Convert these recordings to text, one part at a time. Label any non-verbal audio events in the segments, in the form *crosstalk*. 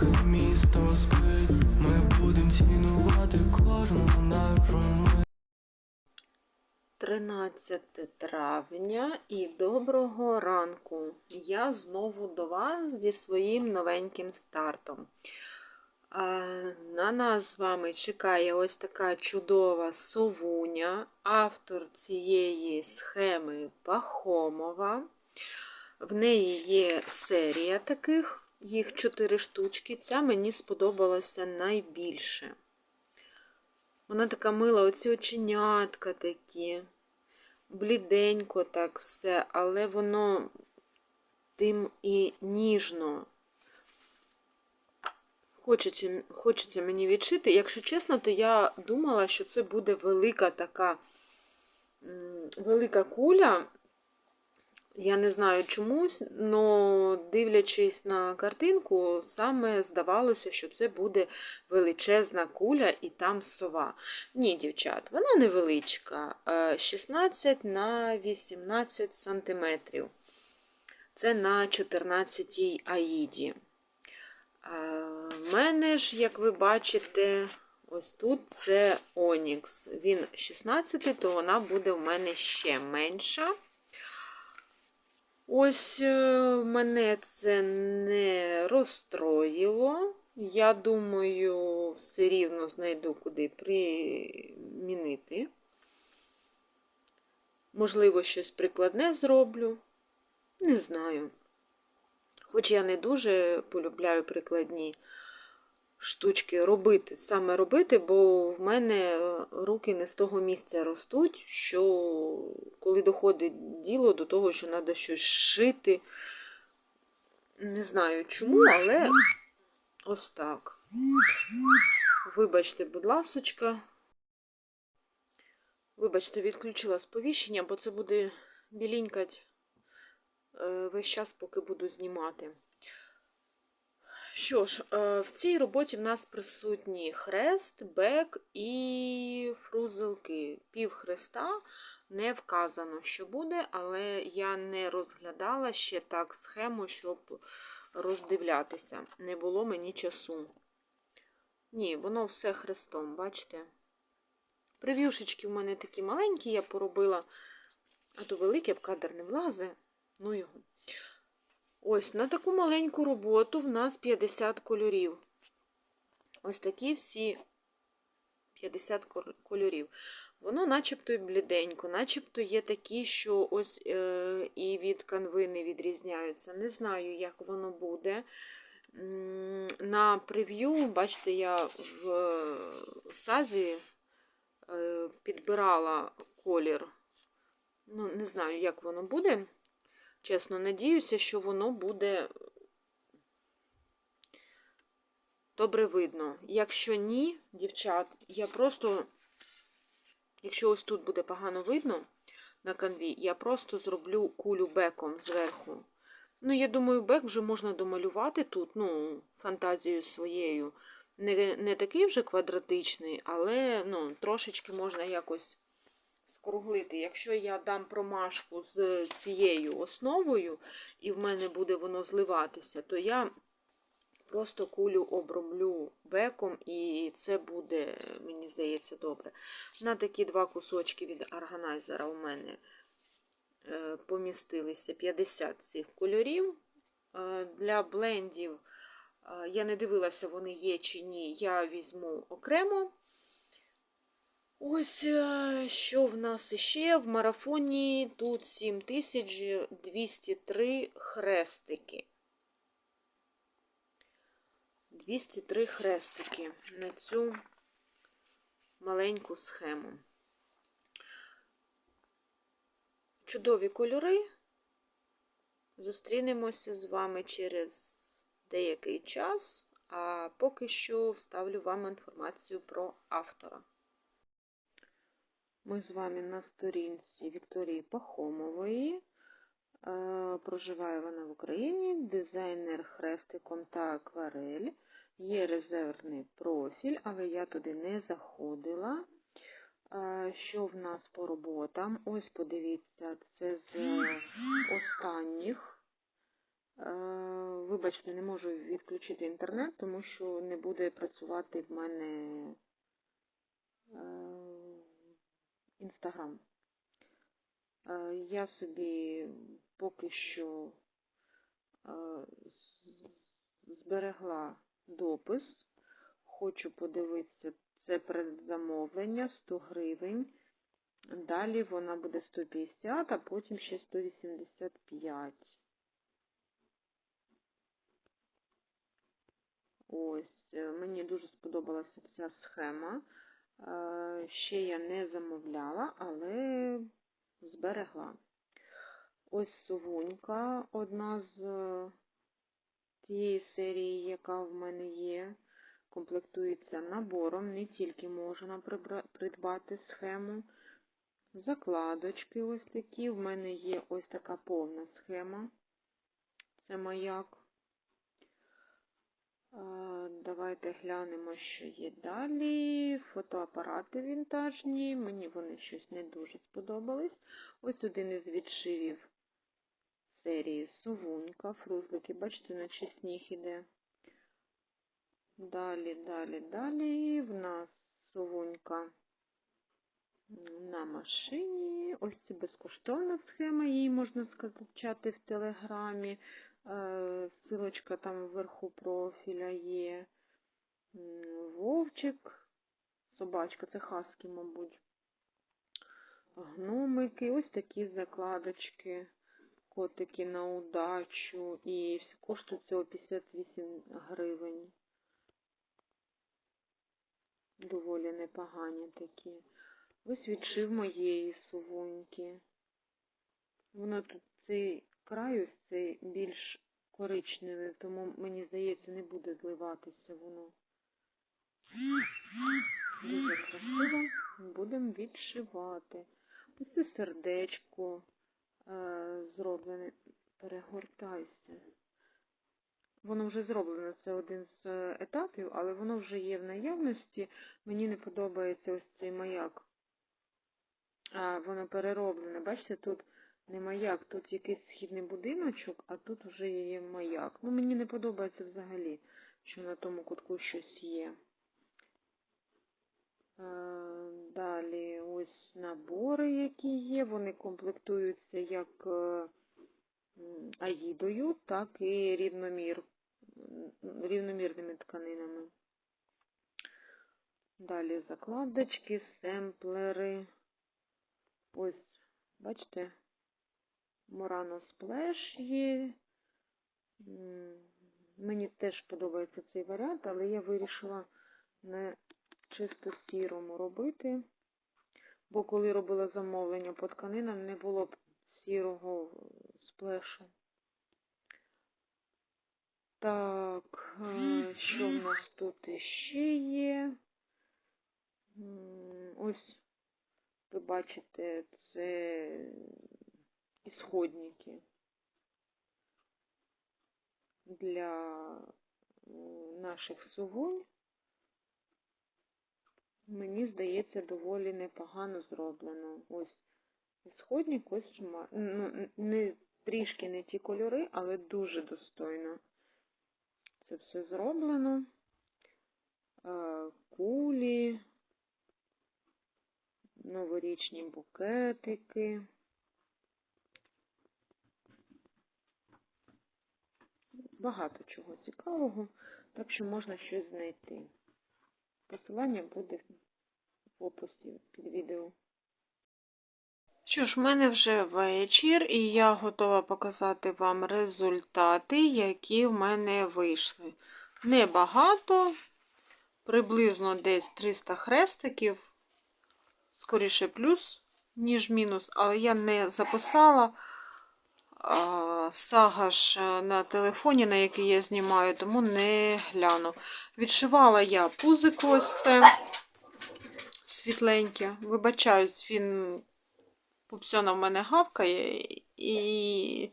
поки місто спить, ми будем цінувати кожну нашу мить. 13 травня і доброго ранку. Я знову до вас зі своїм новеньким стартом. На нас з вами чекає ось така чудова совуня, автор цієї схеми Пахомова. В неї є серія таких, їх 4 штучки. Ця мені сподобалася найбільше. Вона така мила, оці оченятка такі, бліденько так все, але воно тим і ніжно. Хочеться, хочеться мені відшити. Якщо чесно, то я думала, що це буде велика така велика куля. Я не знаю чомусь, але дивлячись на картинку, саме здавалося, що це буде величезна куля і там сова. Ні, дівчат, вона невеличка, е, 16 на 18 сантиметрів. Це на 14 й аїді. У мене ж, як ви бачите, ось тут це Онікс. Він 16, то вона буде в мене ще менша. Ось е, мене це не розстроїло. Я думаю, все рівно знайду куди примінити. Можливо, щось прикладне зроблю. Не знаю. Хоч я не дуже полюбляю прикладні штучки робити, саме робити, бо в мене руки не з того місця ростуть, що коли доходить діло до того, що треба щось шити. Не знаю чому, але ось так. Вибачте, будь ласочка. Вибачте, відключила сповіщення, бо це буде білінькать е, весь час, поки буду знімати. Що ж, е, в цій роботі в нас присутні хрест, бек і фрузелки. Пів хреста не вказано, що буде, але я не розглядала ще так схему, щоб роздивлятися. Не було мені часу. Ні, воно все хрестом, бачите? Прев'юшечки в мене такі маленькі, я поробила, а то велике в кадр не влазе. Ну його. Ось на таку маленьку роботу в нас 50 кольорів. Ось такі всі 50 кольорів. Воно начебто і бліденько, начебто є такі, що ось е, і від канви не відрізняються. Не знаю, як воно буде. На прев'ю, бачите, я в сазі е, підбирала колір. Ну, не знаю, як воно буде. Чесно, надіюся, що воно буде добре видно. Якщо ні, дівчат, я просто, якщо ось тут буде погано видно на канві, я просто зроблю кулю беком зверху. Ну, я думаю, бек вже можна домалювати тут, ну, фантазією своєю. Не не такий вже квадратичний, але ну, трошечки можна якось скруглити. Якщо я дам промашку з цією основою, і в мене буде воно зливатися, то я просто кулю оброблю беком, і це буде, мені здається, добре. На такі два кусочки від органайзера у мене е, помістилися 50 цих кольорів. Е, для блендів е, я не дивилася, вони є чи ні, я візьму окремо. Ось що в нас ще в марафоні тут 7203 хрестики. 203 хрестики на цю маленьку схему. Чудові кольори. Зустрінемося з вами через деякий час, а поки що вставлю вам інформацію про автора. Ми з вами на сторінці Вікторії Пахомової. Е, проживає вона в Україні, дизайнер хрестиком та акварель. Є резервний профіль, але я туди не заходила. Е, що в нас по роботам? Ось подивіться, це з останніх Е, Вибачте, не можу відключити інтернет, тому що не буде працювати в мене інстаграм. Е, Я собі поки що е, зберегла допис. Хочу подивитися, це предзамовлення 100 гривень. Далі вона буде 150, а потім ще 185. Ось, е, мені дуже сподобалася ця схема. Е, Ще я не замовляла, але зберегла. Ось совунька, одна з е, тієї серії, яка в мене є. Комплектується набором, не тільки можна придбати схему. Закладочки ось такі. В мене є ось така повна схема. Це маяк. А, Давайте глянемо, що є далі. Фотоапарати вінтажні. Мені вони щось не дуже сподобались. Ось один із відшивів серії Сувунька, фрузлики. Бачите, наче сніг іде. Далі, далі, далі. В нас сувунька на машині. Ось це безкоштовна схема, її можна скачати в Телеграмі. Е, Силочка там вверху профіля є. Вовчик, собачка, це хаски, мабуть. Гномики, ось такі закладочки, котики на удачу. І коштує цього 58 гривень. Доволі непогані такі. Ось відшив моєї сувоньки. Воно тут цей край цей більш коричневий, тому мені здається, не буде зливатися воно. Дуже красиво. Будемо відшивати. Ось це сердечко е, зроблене. Перегортайся. Воно вже зроблено, це один з е, етапів, але воно вже є в наявності. Мені не подобається ось цей маяк. А, воно перероблене. Бачите, тут не маяк, тут якийсь східний будиночок, а тут вже є маяк. Ну, мені не подобається взагалі, що на тому кутку щось є. Е, Далі ось набори, які є. Вони комплектуються як е, аїдою, так і рівномір, рівномірними тканинами. Далі закладочки, семплери. Ось, бачите, Морано Сплеш є. Мені теж подобається цей варіант, але я вирішила не чисто сірому робити, бо коли робила замовлення по тканинам, не було б сірого сплешу. Так, що в нас тут іще є? Ось ви бачите, це ісходники для наших сувонь. Мені здається, доволі непогано зроблено. Ось ісходник, ось ну, не трішки не ті кольори, але дуже достойно. Це все зроблено. Кулі, новорічні букетики. Багато чого цікавого, так що можна щось знайти. Посилання буде в описі під відео. Що ж, в мене вже вечір, і я готова показати вам результати, які в мене вийшли. Небагато, приблизно десь 300 хрестиків, скоріше плюс, ніж мінус, але я не записала сага ж на телефоні, на який я знімаю, тому не гляну. Відшивала я пузик ось це світленьке. Вибачаюсь, він пупсьона в мене гавкає, і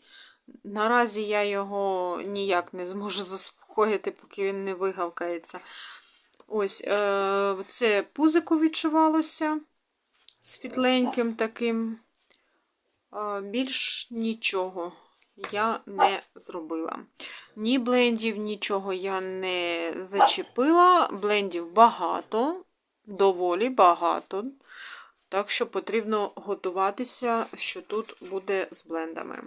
наразі я його ніяк не зможу *laughs* заспокоїти, поки він не вигавкається. Ось, е, це пузико відчувалося світленьким таким. Більш нічого. я не зробила. Ні блендів, нічого я не зачепила. Блендів багато, доволі багато. Так що потрібно готуватися, що тут буде з блендами.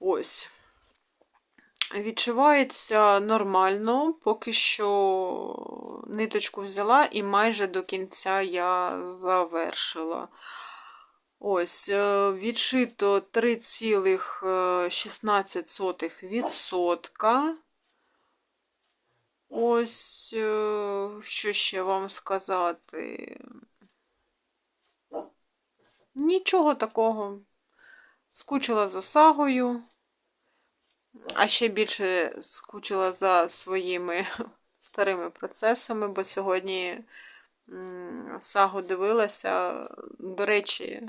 Ось. Відчувається нормально, поки що ниточку взяла і майже до кінця я завершила. Ось, е, відшито 3,16%. Ось, е, що ще вам сказати? Нічого такого. Скучила за сагою, а ще більше скучила за своїми *laughs* старими процесами, бо сьогодні сагу дивилася. До речі,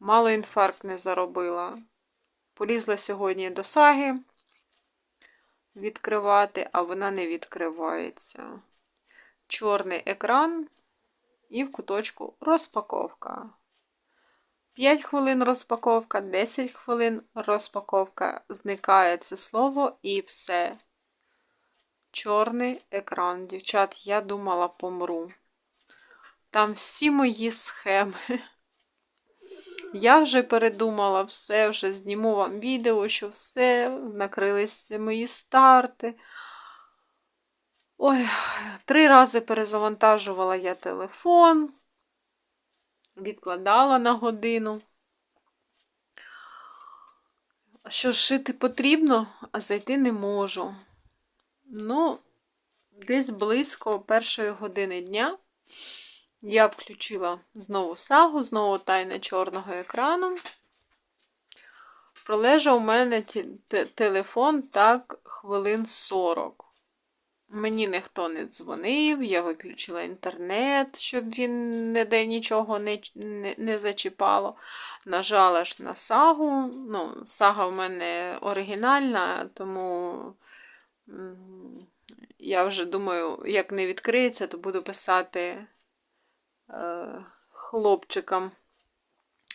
мало інфаркт не заробила. Полізла сьогодні до саги відкривати, а вона не відкривається. Чорний екран і в куточку розпаковка. 5 хвилин розпаковка, 10 хвилин розпаковка, зникає це слово і все. Чорний екран. Дівчат, я думала, помру. Там всі мої схеми. Я вже передумала все, вже зніму вам відео, що все, накрилися мої старти. Ой, три рази перезавантажувала я телефон відкладала на годину. Що шити потрібно, а зайти не можу. Ну, десь близько першої години дня я включила знову сагу, знову тайна чорного екрану. Пролежав у мене телефон так хвилин 40. Мені ніхто не дзвонив, я виключила інтернет, щоб він ніде нічого не не, не зачіпало. Нажала ж на сагу. Ну, Сага в мене оригінальна, тому я вже думаю, як не відкриється, то буду писати хлопчикам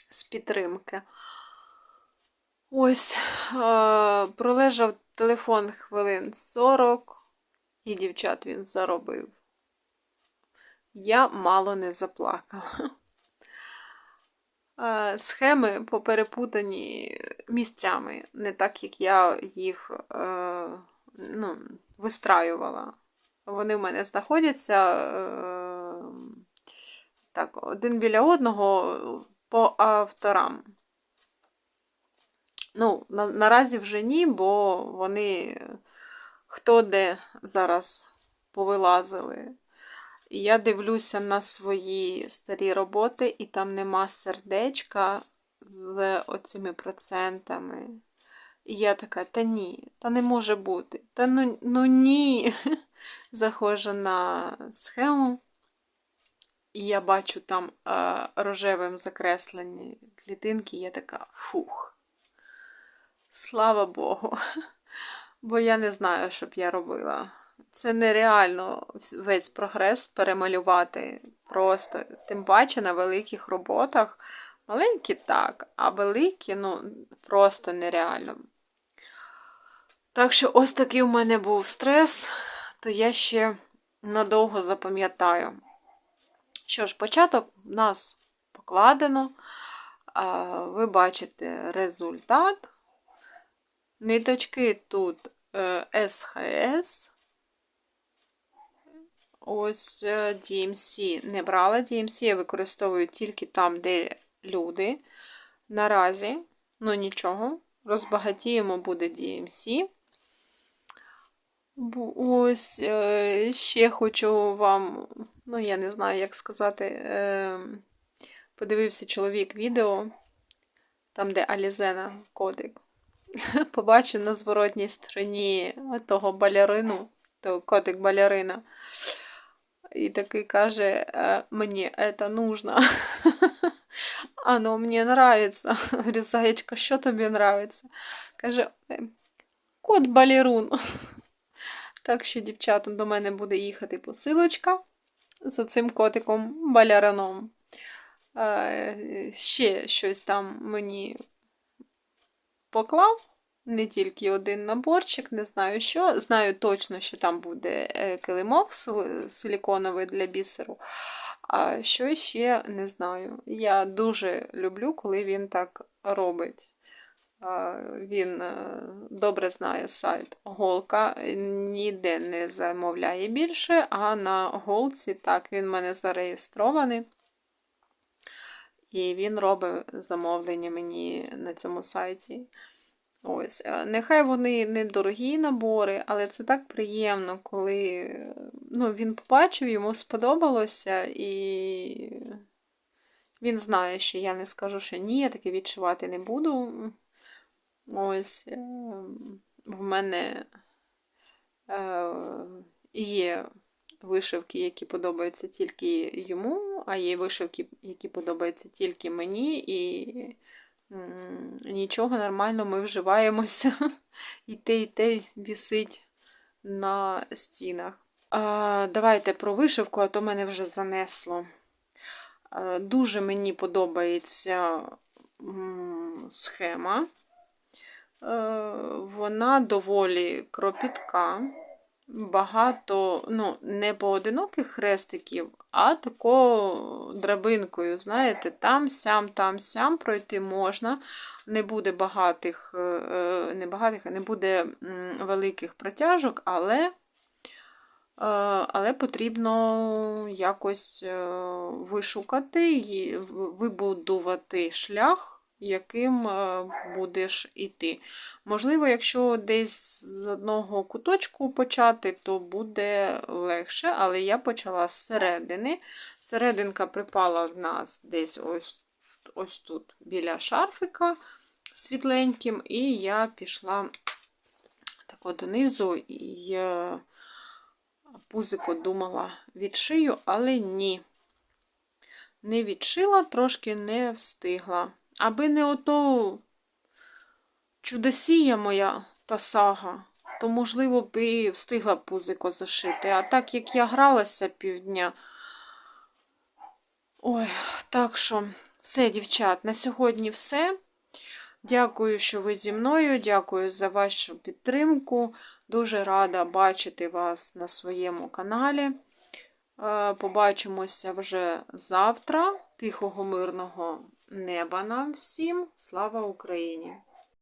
з підтримки. Ось, е, пролежав телефон хвилин 40. І дівчат він заробив. Я мало не заплакала. Схеми поперепутані місцями, не так, як я їх е, ну, вистраювала. Вони в мене знаходяться е, так, один біля одного по авторам. Ну, на, наразі вже ні, бо вони хто де зараз повилазили. І я дивлюся на свої старі роботи, і там нема сердечка з оцими процентами. І я така, та ні, та не може бути. Та ну, ну ні. *laughs* Заходжу на схему, і я бачу там а, рожевим закреслені клітинки, я така фух. Слава Богу. *laughs* Бо я не знаю, що б я робила. Це нереально весь прогрес перемалювати просто. Тим паче на великих роботах. Маленькі так, а великі, ну, просто нереально. Так що, ось такий у мене був стрес, то я ще надовго запам'ятаю. Що ж, початок у нас покладено. Ви бачите результат. Ниточки тут СХС. Ось DMC. Е, не брала DMC, я використовую тільки там, де люди. Наразі, ну нічого, розбагатіємо буде DMC. Ось е, ще хочу вам, ну, я не знаю, як сказати, е, подивився чоловік відео, там, де Алізена кодик. *laughs* побачив на зворотній стороні того балярину, того котик балярина. І такий каже, «Е, мені це нужно. *laughs* Оно мені нравится. *laughs* Говорю, Заєчка, що тобі нравиться? Каже, «Е, кот балерун. Так що, дівчатам, до мене буде їхати посилочка з цим котиком балярином. Е, ще щось там мені поклав. Не тільки один наборчик, не знаю що. Знаю точно, що там буде е, килимок силіконовий для бісеру. А що ще не знаю. Я дуже люблю, коли він так робить. Він е, добре знає сайт Голка, ніде не замовляє більше, а на Голці так він в мене зареєстрований. І він робить замовлення мені на цьому сайті. Ось, е, нехай вони недорогі набори, але це так приємно, коли ну, він побачив, йому сподобалося, і він знає, що я не скажу, що ні, я таке відчувати не буду. Ось е, в мене е, є вишивки, які подобаються тільки йому, а є вишивки, які подобаються тільки мені, і нічого нормально ми вживаємося. *laughs* І те, і те вісить на стінах. Давайте про вишивку, а то мене вже занесло. Дуже мені подобається схема. Е, Вона доволі кропітка. Багато, ну, не поодиноких хрестиків, а тако драбинкою, знаєте, там, сям, там, сям пройти можна. Не буде багатих, е, е, не багатих, не буде великих протяжок, але, але потрібно якось вишукати і вибудувати шлях, яким е, будеш іти. Можливо, якщо десь з одного куточку почати, то буде легше, але я почала з середини. Серединка припала в нас десь ось, ось тут біля шарфика світленьким, і я пішла тако донизу і е, пузико думала відшию, але ні. Не відшила, трошки не встигла. Аби не ото чудосія моя та сага, то, можливо, б і встигла пузико зашити. А так як я гралася півдня. Ой, так що, все, дівчат, на сьогодні все. Дякую, що ви зі мною. Дякую за вашу підтримку. Дуже рада бачити вас на своєму каналі. Е, Побачимося вже завтра. Тихого, мирного неба нам всім. Слава Україні!